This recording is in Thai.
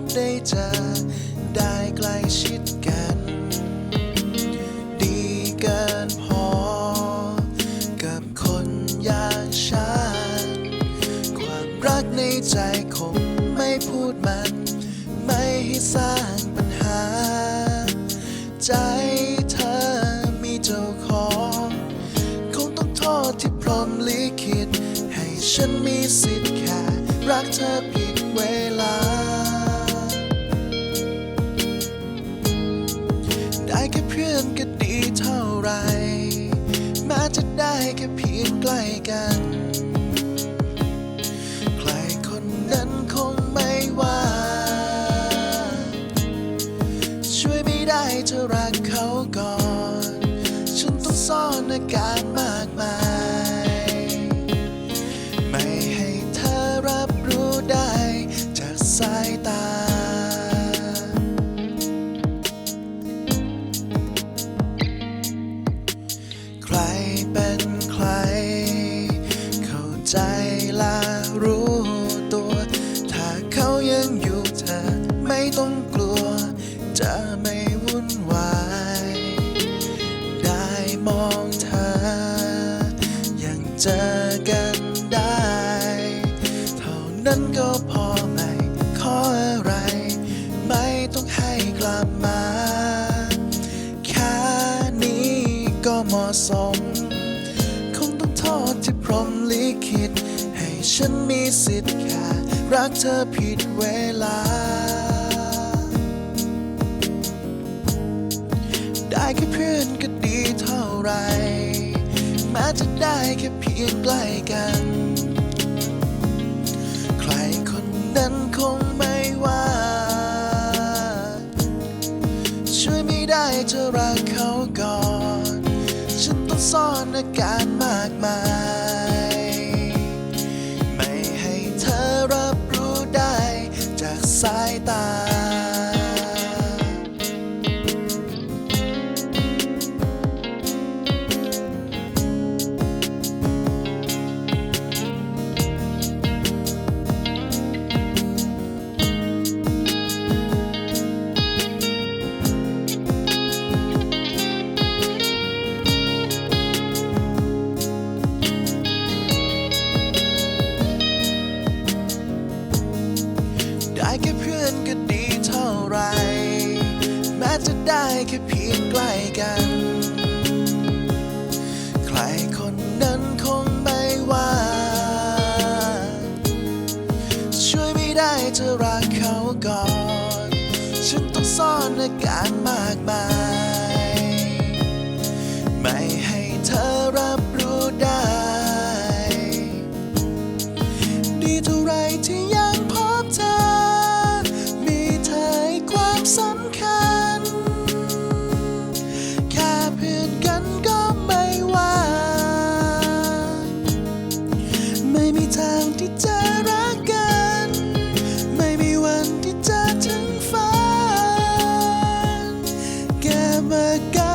บได้เจอ ได้ใกล้ชิดกัน ดีเกินพอ กับคนอย่างฉัน ความรักในใจคงไม่พูดมัน ไม่ให้สร้างปัญหา ใจเธอมีเจ้าของ คงต้องโทษที่พรหมลิขิต ให้ฉันมีสิทธิ์แค่รักเธอผิดเว จะได้แค่เพียงใกล้กัน ใครคนนั้นคงไม่ว่า ช่วยไม่ได้เธอรักเขาก่อน ฉันต้องซ่อนอาการมากมาย ไม่ให้เธอรับรู้ได้จากสายตา นั้นก็พอไม่ขออะไร ไม่ต้องให้กลับมา แค่นี้ก็เหมาะสม คงต้องโทษที่พรมลิขิต ให้ฉันมีสิทธิ์แค่รักเธอผิดเวลา ได้แค่เพื่อนก็ดีเท่าไหรแม้จะได้แค่เพียงใกล้กัน นั้นคงไม่ว่า ช่วยไม่ได้เธอรักเขาก่อน ฉันต้องซ่อนอาการมากมาย แค่เพียงใกล้กัน ใครคนนั้นคงไม่ว่า ช่วยไม่ได้เธอรักเขาก่อน ฉันต้องซ่อนอาการมากมาย ไม่ให้เธอรับ ทางที่จะรักกัน ไม่มีวันที่จะถึงฝันแกมากัน